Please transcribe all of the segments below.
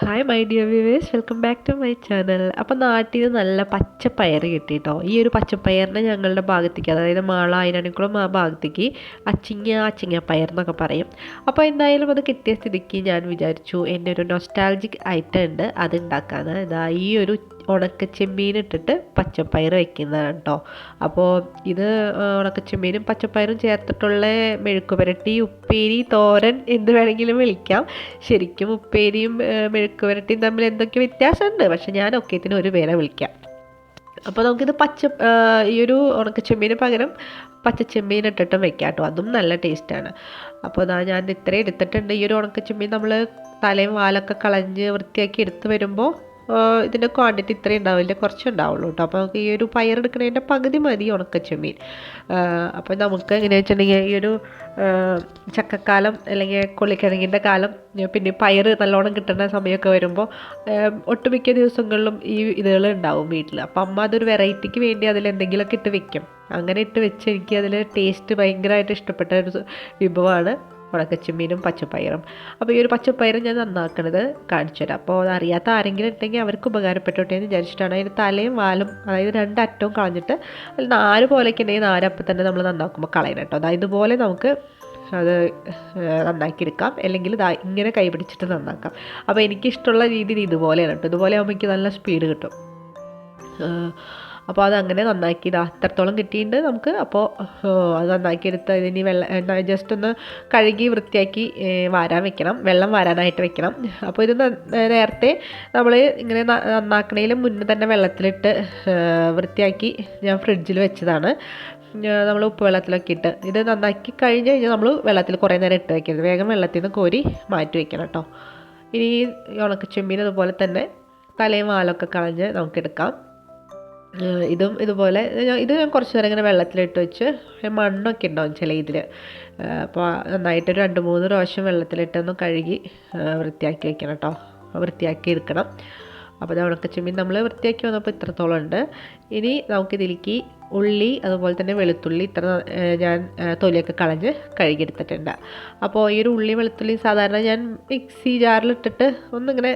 Hi my dear viewers welcome back to my channel അപ്പോൾ നാട്ടിൽ നിന്ന് നല്ല പച്ചപ്പയർ കിട്ടിയിട്ടോ ഈ ഒരു പച്ചപ്പയറിനെ ഞങ്ങളുടെ ഭാഗത്തേക്ക് അതായത് മാള അതിനണിക്കുളം ആ ഭാഗത്തേക്ക് അച്ചിങ്ങ അച്ചിങ്ങ പയർ എന്നൊക്കെ പറയും. അപ്പോൾ എന്തായാലും അത് കിട്ടിയ സ്ഥിതിക്ക് ഞാൻ വിചാരിച്ചു എന്റെ ഒരു നൊസ്റ്റാൾജിക് ഐറ്റം ഉണ്ട് അത് ഉണ്ടാക്കാൻ ഇതാ ഈ ഒരു ഉണക്കച്ചെമ്മീൻ ഇട്ടിട്ട് പച്ചപ്പയർ വയ്ക്കുന്നതാണ് കേട്ടോ അപ്പോൾ ഇത് ഉണക്കച്ചെമ്മീനും പച്ചപ്പയറും ചേർത്തിട്ടുള്ള മെഴുക്ക് പുരട്ടി ഉപ്പേരി തോരൻ എന്ത് വേണമെങ്കിലും വിളിക്കാം. ശരിക്കും ഉപ്പേരിയും മെഴുക്ക് പുരട്ടിയും തമ്മിൽ എന്തൊക്കെ വ്യത്യാസമുണ്ട്? പക്ഷെ ഞാൻ ഒക്കെ ഇതിന് ഒരു പേരെ വിളിക്കാം. അപ്പോൾ നമുക്കിത് പച്ച ഈ ഒരു ഉണക്കച്ചെമ്മീന് പകരം പച്ചച്ചെമ്മീൻ ഇട്ടിട്ടും വെക്കാം കേട്ടോ അതും നല്ല ടേസ്റ്റാണ് അപ്പോൾ അതാ ഞാൻ ഇത്രയും എടുത്തിട്ടുണ്ട്. ഈ ഒരു ഉണക്കച്ചെമ്മീൻ നമ്മൾ തലയും വാലൊക്കെ കളഞ്ഞ് വൃത്തിയാക്കി എടുത്ത് വരുമ്പോൾ ഇതിന്റെ ക്വാണ്ടിറ്റി ഇത്രയും ഉണ്ടാവില്ല. കുറച്ച് ഉണ്ടാവുള്ളൂ കേട്ടോ അപ്പോൾ നമുക്ക് ഈ ഒരു പയർ എടുക്കുന്നതിന്റെ പകുതി മതി ഉണക്കച്ചെമ്മീൻ. അപ്പോൾ നമുക്ക് എങ്ങനെയാ വെച്ചിട്ടുണ്ടെങ്കിൽ ഈ ഒരു ചക്കക്കാലം അല്ലെങ്കിൽ കൊള്ളിക്കിഴങ്ങിന്റെ കാലം പിന്നെ പയർ നല്ലോണം കിട്ടുന്ന സമയമൊക്കെ വരുമ്പോൾ ഒട്ടുമിക്ക ദിവസങ്ങളിലും ഈ ഇതുകൾ ഉണ്ടാവും വീട്ടിൽ. അപ്പം അമ്മ അതൊരു വെറൈറ്റിക്ക് വേണ്ടി അതിൽ എന്തെങ്കിലുമൊക്കെ ഇട്ട് വെക്കും. അങ്ങനെ ഇട്ട് വെച്ച് എനിക്ക് അതിൽ ടേസ്റ്റ് ഭയങ്കരമായിട്ട് ഇഷ്ടപ്പെട്ട ഒരു വിഭവമാണ് ഉണക്കച്ചെമ്മീനും പച്ചപ്പയറും. അപ്പോൾ ഈ ഒരു പച്ചപ്പയറും ഞാൻ നന്നാക്കണത് കാണിച്ചു തരാം അപ്പോൾ അതറിയാത്ത ആരെങ്കിലും ഉണ്ടെങ്കിൽ അവർക്ക് ഉപകാരപ്പെട്ടോട്ടെ എന്ന് വിചാരിച്ചിട്ടാണ് അതിന് തലയും വാലും അതായത് രണ്ടറ്റവും കളഞ്ഞിട്ട് അതിൽ നാല് പോലെയൊക്കെ ഉണ്ടെങ്കിൽ നാലപ്പം തന്നെ നമ്മൾ നന്നാക്കുമ്പോൾ കളയണം കേട്ടോ. അതായത് ഇതുപോലെ നമുക്ക് അത് നന്നാക്കിയെടുക്കാം. അല്ലെങ്കിൽ ദാ ഇങ്ങനെ കൈ പിടിച്ചിട്ട് നന്നാക്കാം. അപ്പോൾ എനിക്കിഷ്ടമുള്ള രീതിയിൽ ഇതുപോലെയാണ് കേട്ടോ. ഇതുപോലെ ആകുമ്പോൾ എനിക്ക് നല്ല സ്പീഡ് കിട്ടും. അപ്പോൾ അതങ്ങനെ നന്നാക്കി അത്രത്തോളം കിട്ടിയിട്ടുണ്ട് നമുക്ക്. അപ്പോൾ അത് നന്നാക്കിയെടുത്ത് ഇതിനി വെള്ളം ജസ്റ്റ് ഒന്ന് കഴുകി വൃത്തിയാക്കി വാരാൻ വെക്കണം. വെള്ളം വാരാനായിട്ട് വെക്കണം. അപ്പോൾ ഇത് നേരത്തെ നമ്മൾ ഇങ്ങനെ നന്നാക്കണേലും മുന്നേ തന്നെ വെള്ളത്തിലിട്ട് വൃത്തിയാക്കി ഞാൻ ഫ്രിഡ്ജിൽ വെച്ചതാണ്. നമ്മൾ ഉപ്പ് വെള്ളത്തിലൊക്കെ ഇട്ട്. ഇത് നന്നാക്കി കഴിഞ്ഞ് കഴിഞ്ഞാൽ നമ്മൾ വെള്ളത്തിൽ കുറേ നേരം ഇട്ട് വെക്കരുത്. വേഗം വെള്ളത്തിൽ നിന്ന് കോരി മാറ്റി വെക്കണം കേട്ടോ ഇനി ഉണക്കച്ചെമ്മീൻ അതുപോലെ തന്നെ തലയും വാലൊക്കെ കളഞ്ഞ് നമുക്കെടുക്കാം. ഏഹ് ഇതും ഇതുപോലെ ഇത് ഞാൻ കുറച്ച് നേരം ഇങ്ങനെ വെള്ളത്തിലിട്ട് വെച്ച് മണ്ണൊക്കെ ഉണ്ടാവും ചില ഇതിൽ അപ്പോൾ നന്നായിട്ട് രണ്ട് മൂന്ന് പ്രാവശ്യം വെള്ളത്തിലിട്ടൊന്ന് കഴുകി വൃത്തിയാക്കി വെക്കണം കേട്ടോ വൃത്തിയാക്കി എടുക്കണം. അപ്പോൾ ഇത് ഉണക്കച്ചെമ്മീൻ നമ്മൾ വൃത്തിയാക്കി വന്നപ്പോൾ ഇത്രത്തോളം ഉണ്ട്. ഇനി നമുക്കിതിലേക്ക് ഉള്ളി അതുപോലെ തന്നെ വെളുത്തുള്ളി ഇത്ര ഞാൻ തൊലിയൊക്കെ കളഞ്ഞ് കഴുകിയെടുത്തിട്ടുണ്ട് അപ്പോൾ ഈ ഒരു ഉള്ളി വെളുത്തുള്ളി സാധാരണ ഞാൻ മിക്സി ജാറിലിട്ടിട്ട് ഒന്നിങ്ങനെ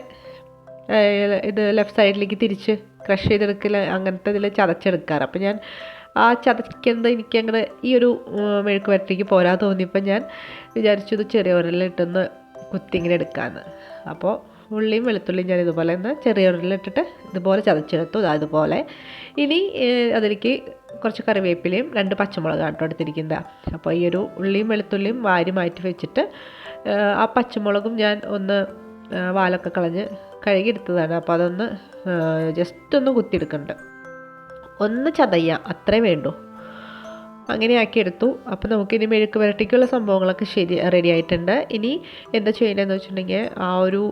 ഇത് ലെഫ്റ്റ് സൈഡിലേക്ക് തിരിച്ച് ക്രഷ് ചെയ്തെടുക്കൽ അങ്ങനത്തെ ഇതിൽ ചതച്ചെടുക്കാറ്. അപ്പോൾ ഞാൻ ആ ചതക്കുന്നത് എനിക്ക് അങ്ങനെ ഈ ഒരു മെഴുക്ക് വരട്ടിക്ക് പോരാ തോന്നിയപ്പോൾ ഞാൻ വിചാരിച്ചു ഇത് ചെറിയ ഉരലിട്ടൊന്ന് കുത്തി ഇങ്ങനെ എടുക്കാമെന്ന് അപ്പോൾ ഉള്ളിയും വെളുത്തുള്ളിയും ഞാൻ ഇതുപോലെ ഒന്ന് ചെറിയ ഉരലിട്ടിട്ട് ഇതുപോലെ ചതച്ചെടുത്തു. ദാ ഇതുപോലെ. ഇനി അതിലേക്ക് കുറച്ച് കറിവേപ്പിലയും രണ്ട് പച്ചമുളകാണ് കേട്ടോ എടുത്തിരിക്കുന്നത്. അപ്പോൾ ഈ ഒരു ഉള്ളിയും വെളുത്തുള്ളിയും വാരി മാറ്റി വെച്ചിട്ട് ആ പച്ചമുളകും ഞാൻ ഒന്ന് വാലൊക്കെ കളഞ്ഞ് കഴുകിയെടുത്തതാണ്. അപ്പോൾ അതൊന്ന് ജസ്റ്റ് ഒന്ന് കുത്തിയെടുക്കണ്ട. ഒന്ന് ചതയ്യാം അത്രേ വേണ്ടൂ. അങ്ങനെ ആക്കി എടുത്തു അപ്പോൾ നമുക്കിനി മെഴുക്ക് പുരട്ടിക്കുള്ള സംഭവങ്ങളൊക്കെ ശരി റെഡി ആയിട്ടുണ്ട്. ഇനി എന്താ ചെയ്യേണ്ടതെന്ന് വെച്ചിട്ടുണ്ടെങ്കിൽ ആ ഒരു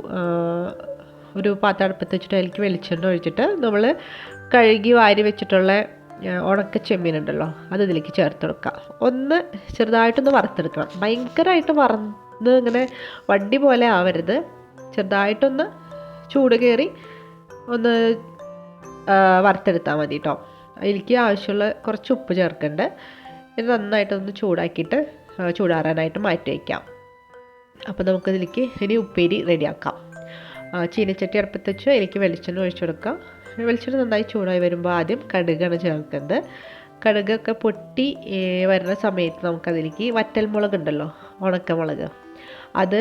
ഒരു പാത്രടുപ്പത്ത് വെച്ചിട്ട് അതിലേക്ക് വെളിച്ചെണ്ണ ഒഴിച്ചിട്ട് നമ്മൾ കഴുകി വാരി വെച്ചിട്ടുള്ള ഉണക്ക ചെമ്മീനുണ്ടല്ലോ അത് ഇതിലേക്ക് ചേർത്ത് ഒന്ന് ചെറുതായിട്ടൊന്ന് വറുത്തെടുക്കണം. ഭയങ്കരമായിട്ട് വറന്ന് ഇങ്ങനെ വണ്ടി പോലെ ആവരുത്. ചെറുതായിട്ടൊന്ന് ചൂട് കയറി ഒന്ന് വറുത്തെടുത്താൽ മതി കേട്ടോ എനിക്ക് ആവശ്യമുള്ള കുറച്ച് ഉപ്പ് ചേർക്കുന്നുണ്ട് ഇത് നന്നായിട്ടൊന്ന് ചൂടാക്കിയിട്ട് ചൂടാറാനായിട്ട് മാറ്റി വയ്ക്കാം അപ്പോൾ നമുക്കിതിലേക്ക് ഇനി ഉപ്പേരി റെഡിയാക്കാം. ചീനച്ചട്ടി അടുപ്പത്ത് വെച്ച് എനിക്ക് വെളിച്ചെണ്ണ ഒഴിച്ചു കൊടുക്കാം. വെളിച്ചെണ്ണ നന്നായി ചൂടായി വരുമ്പോൾ ആദ്യം കടുകാണ് ചേർക്കുന്നത് കടുകൊക്കെ പൊട്ടി വരുന്ന സമയത്ത് നമുക്കതിലേക്ക് വറ്റൽമുളക് ഉണ്ടല്ലോ ഉണക്കമുളക്. അത്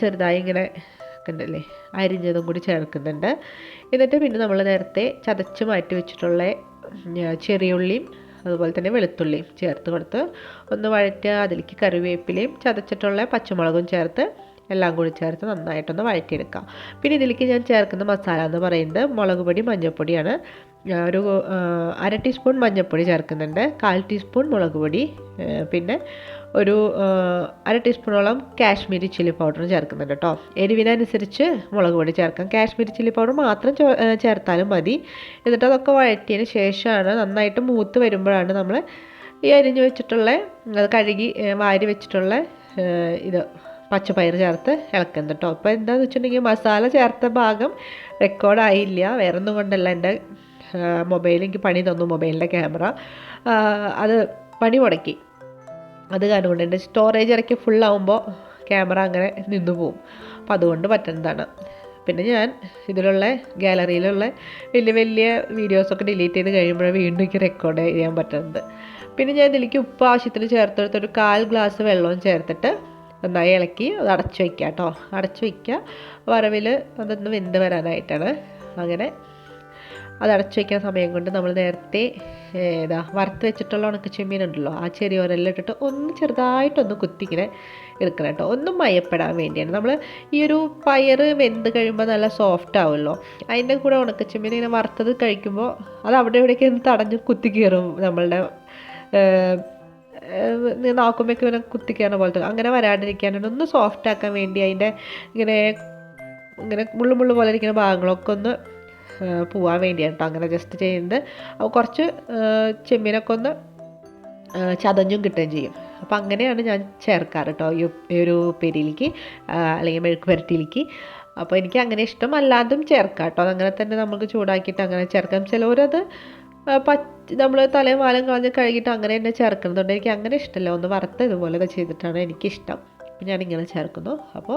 ചെറുതായി ഇങ്ങനെ ഉണ്ടല്ലേ അരിഞ്ഞതും കൂടി ചേർക്കുന്നുണ്ട്. എന്നിട്ട് പിന്നെ നമ്മൾ നേരത്തെ ചതച്ച് മാറ്റി വെച്ചിട്ടുള്ള ചെറിയ ചെറിയുള്ളിയും അതുപോലെ തന്നെ വെളുത്തുള്ളിയും ചേർത്ത് കൊടുത്ത് ഒന്ന് വഴറ്റുക. അതിലേക്ക് കറിവേപ്പിലയും ചതച്ചിട്ടുള്ള പച്ചമുളകും ചേർത്ത് എല്ലാം കൂടി ചേർത്ത് നന്നായിട്ടൊന്ന് വഴറ്റിയെടുക്കുക പിന്നെ ഇതിലേക്ക് ഞാൻ ചേർക്കുന്ന മസാല എന്ന് പറയുന്നത് മുളക് പൊടി മഞ്ഞൾപ്പൊടിയാണ്. ഒരു അര ടീസ്പൂൺ മഞ്ഞൾപ്പൊടി ചേർക്കുന്നുണ്ട്. കാൽ ടീസ്പൂൺ മുളക് പൊടി പിന്നെ ഒരു അര ടീസ്പൂണോളം കാശ്മീരി ചില്ലി പൗഡറും ചേർക്കുന്നുണ്ട് കേട്ടോ. എരിവിനനുസരിച്ച് മുളക് പൊടി ചേർക്കാം. കാശ്മീരി ചില്ലി പൗഡർ മാത്രം ചേർത്താലും മതി. എന്നിട്ട് അതൊക്കെ വഴറ്റിയതിന് ശേഷമാണ് നന്നായിട്ട് മൂത്ത് വരുമ്പോഴാണ് നമ്മൾ ഈ അരിഞ്ഞു വെച്ചിട്ടുള്ള അത് കഴുകി വാരി വെച്ചിട്ടുള്ള ഇത് പച്ചപ്പയർ ചേർത്ത് ഇളക്കുന്നത് കേട്ടോ. അപ്പോൾ എന്താണെന്ന് വെച്ചിട്ടുണ്ടെങ്കിൽ മസാല ചേർത്ത ഭാഗം റെക്കോർഡായില്ല വേറെ ഒന്നും കൊണ്ടല്ല എന്റെ മൊബൈൽ എനിക്ക് പണി തന്നു മൊബൈലിന്റെ ക്യാമറ അത് പണി മുടക്കി. അത് കാരണം കൊണ്ട് എന്റെ സ്റ്റോറേജ് ഫുൾ ഫുള്ളാവുമ്പോൾ ക്യാമറ അങ്ങനെ നിന്നു പോവും. അപ്പോൾ അതുകൊണ്ട് പറ്റുന്നതാണ്. പിന്നെ ഞാൻ ഇതിലുള്ള ഗാലറിയിലുള്ള വലിയ വലിയ വീഡിയോസൊക്കെ ഡിലീറ്റ് ചെയ്ത് കഴിയുമ്പോഴേ വീണ്ടും എനിക്ക് റെക്കോർഡ് ചെയ്യാൻ പറ്റുന്നത്. പിന്നെ ഞാൻ ഇതിലേക്ക് ഉപ്പ് ആവശ്യത്തിന് ചേർത്തെടുത്ത് ഒരു കാൽ ഗ്ലാസ് വെള്ളവും ചേർത്തിട്ട് നന്നായി ഇളക്കി അത് അടച്ചു വയ്ക്കുക കേട്ടോ. അടച്ചു വയ്ക്കുക. വറവിൽ അതൊന്ന് വെന്ത് വരാനായിട്ടാണ്. അങ്ങനെ അത് അടച്ചു വയ്ക്കുന്ന സമയം കൊണ്ട് നമ്മൾ നേരത്തെ ഏതാ വറുത്ത് വെച്ചിട്ടുള്ള ഉണക്ക ചെമ്മീൻ ഉണ്ടല്ലോ ആ ചെറിയോരെല്ലാം ഇട്ടിട്ട് ഒന്ന് ചെറുതായിട്ടൊന്ന് കുത്തിങ്ങനെ എടുക്കണം കേട്ടോ. ഒന്നും മയപ്പെടാൻ വേണ്ടിയാണ്. നമ്മൾ ഈ ഒരു പയർ വെന്ത് കഴിയുമ്പോൾ നല്ല സോഫ്റ്റ് ആവുമല്ലോ. അതിന്റെ കൂടെ ഉണക്കച്ചെമ്മീൻ ഇങ്ങനെ വറുത്തത് കഴിക്കുമ്പോൾ അത് അവിടെ ഒന്ന് തടഞ്ഞ് കുത്തി കയറും നമ്മളുടെ നാക്കുമ്പോഴേക്കും ഇങ്ങനെ കുത്തിക്കാനോ പോലത്തെ അങ്ങനെ വരാണ്ടിരിക്കാനാണ് ഒന്ന് സോഫ്റ്റ് ആക്കാൻ വേണ്ടി അതിന്റെ ഇങ്ങനെ ഇങ്ങനെ മുള്ളു മുള്ളു പോലെ ഇരിക്കുന്ന ഭാഗങ്ങളൊക്കെ ഒന്ന് പോവാൻ വേണ്ടിയാണ് കേട്ടോ. അങ്ങനെ ജസ്റ്റ് ചെയ്യുന്നത്. അപ്പോൾ കുറച്ച് ചെമ്മീനൊക്കെ ഒന്ന് ചതഞ്ഞും കിട്ടുകയും ചെയ്യും. അപ്പോൾ അങ്ങനെയാണ് ഞാൻ ചേർക്കാറ് കേട്ടോ ഈ ഒരു പെരിയിലേക്ക് അല്ലെങ്കിൽ മെഴുക്ക് പുരട്ടിയിലേക്ക്. അപ്പോൾ എനിക്ക് അങ്ങനെ ഇഷ്ടം അല്ലാതും ചേർക്കാം കേട്ടോ. അങ്ങനെ തന്നെ നമുക്ക് ചൂടാക്കിയിട്ട് അങ്ങനെ ചേർക്കാം. ചിലവരത് നമ്മൾ തലേ വാലും കളഞ്ഞ് കഴുകിയിട്ട് അങ്ങനെ തന്നെ ചേർക്കുന്നതുകൊണ്ട് എനിക്ക് അങ്ങനെ ഇഷ്ടമല്ല ഒന്ന് വറുത്ത ഇതുപോലെ ചെയ്തിട്ടാണ് എനിക്കിഷ്ടം. അപ്പം ഞാനിങ്ങനെ ചേർക്കുന്നു. അപ്പോൾ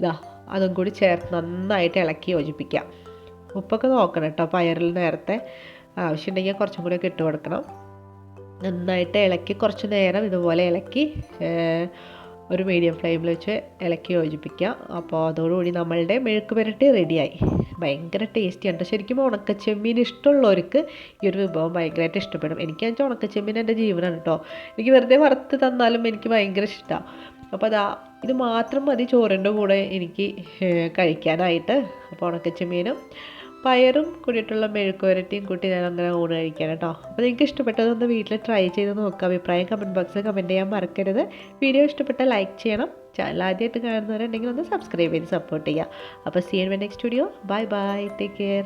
ഇതാ അതും കൂടി ചേർത്ത് നന്നായിട്ട് ഇളക്കി യോജിപ്പിക്കാം. ഉപ്പൊക്കെ നോക്കണം കേട്ടോ പയറിൽ നേരത്തെ ആവശ്യമുണ്ടെങ്കിൽ കുറച്ചും കൂടി ഒക്കെ ഇട്ട് കൊടുക്കണം. നന്നായിട്ട് ഇളക്കി കുറച്ച് നേരം ഇതുപോലെ ഇളക്കി ഒരു മീഡിയം ഫ്ലെയിമിൽ വെച്ച് ഇളക്കി യോജിപ്പിക്കുക അപ്പോൾ അതോടുകൂടി നമ്മളുടെ മെഴുക്ക് പുരട്ടി റെഡിയായി. ഭയങ്കര ടേസ്റ്റിയാണ്. ശരിക്കും ഉണക്കച്ചെമ്മീൻ ഇഷ്ടമുള്ളവർക്ക് ഈ ഒരു വിഭവം ഭയങ്കരമായിട്ട് ഇഷ്ടപ്പെടും. എനിക്ക് വെച്ചാൽ ഉണക്കച്ചെമ്മീൻ എന്റെ ജീവനാണ് കേട്ടോ. എനിക്ക് വെറുതെ വറുത്ത് തന്നാലും എനിക്ക് ഭയങ്കര ഇഷ്ടമാണ് അപ്പോൾ അതാ ഇത് മാത്രം മതി ചോറിന്റെ കൂടെ എനിക്ക് കഴിക്കാനായിട്ട്. അപ്പോൾ ഉണക്കച്ചെമ്മീനും പയറും കൂടിയിട്ടുള്ള മെഴുക്കുവരട്ടിയും കൂട്ടി ഞാൻ അങ്ങനെ ഊണ് കഴിക്കുകയാണ് കേട്ടോ. അപ്പോൾ നിങ്ങൾക്ക് ഇഷ്ടപ്പെട്ടതൊന്ന് വീട്ടിൽ ട്രൈ ചെയ്ത് നോക്കുക അഭിപ്രായം കമന്റ് ബോക്സിൽ കമന്റ് ചെയ്യാൻ മറക്കരുത്. വീഡിയോ ഇഷ്ടപ്പെട്ടാൽ ലൈക്ക് ചെയ്യണം. ചാനൽ ആദ്യമായിട്ട് കാണുന്നവരുണ്ടെങ്കിൽ ഒന്ന് സബ്സ്ക്രൈബ് ചെയ്ത് സപ്പോർട്ട് ചെയ്യുക. അപ്പോൾ see in my next video bye bye take care